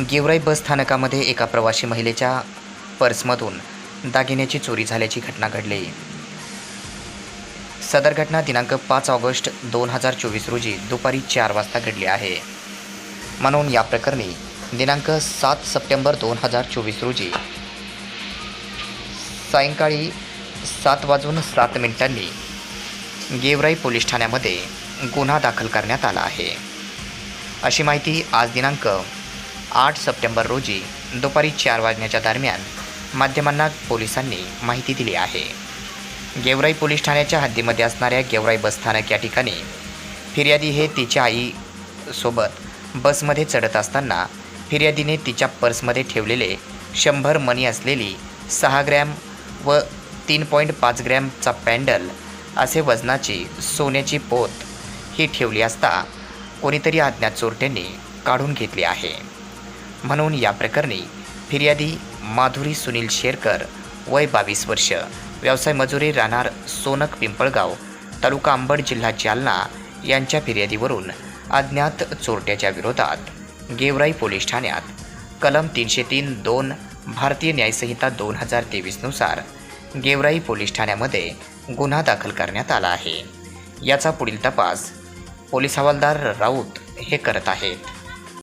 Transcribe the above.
गेवराई बस स्थानकामध्ये एका प्रवासी महिलेच्या पर्समधून दागिन्याची चोरी झाल्याची घटना घडली. सदर घटना दिनांक पाच ऑगस्ट दोन हजार चोवीस रोजी दुपारी चार वाजता घडली आहे. म्हणून या प्रकरणी दिनांक सात सप्टेंबर दोन हजार चोवीस रोजी सायंकाळी सात वाजून सात मिनिटांनी गेवराई पोलीस ठाण्यामध्ये गुन्हा दाखल करण्यात आला आहे. अशी माहिती आज दिनांक आठ सप्टेंबर रोजी दुपारी चार वाजण्याच्या दरम्यान माध्यमांना पोलिसांनी माहिती दिली आहे. गेवराई पोलीस ठाण्याच्या हद्दीमध्ये असणाऱ्या गेवराई बसस्थानक या ठिकाणी फिर्यादी हे तिच्या आईसोबत बसमध्ये चढत असताना फिर्यादीने तिच्या पर्समध्ये ठेवलेले शंभर मनी असलेली सहा ग्रॅम व तीन पॉईंट पाच ग्रॅमचा पॅन्डल असे वजनाची सोन्याची पोत ही ठेवली असता कोणीतरी अज्ञात चोरट्यांनी काढून घेतली आहे. म्हणून या प्रकरणी फिर्यादी माधुरी सुनील शेरकर वय बावीस वर्ष व्यवसाय मजुरी राहणार सोनक पिंपळगाव तालुका अंबड जिल्हा जालना यांच्या फिर्यादीवरून अज्ञात चोरट्याच्या विरोधात गेवराई पोलीस ठाण्यात कलम तीनशे तीन दोन भारतीय न्यायसंहिता दोन हजार तेवीसनुसार गेवराई पोलीस ठाण्यामध्ये गुन्हा दाखल करण्यात आला आहे. याचा पुढील तपास पोलीस हवालदार राऊत हे करत आहेत.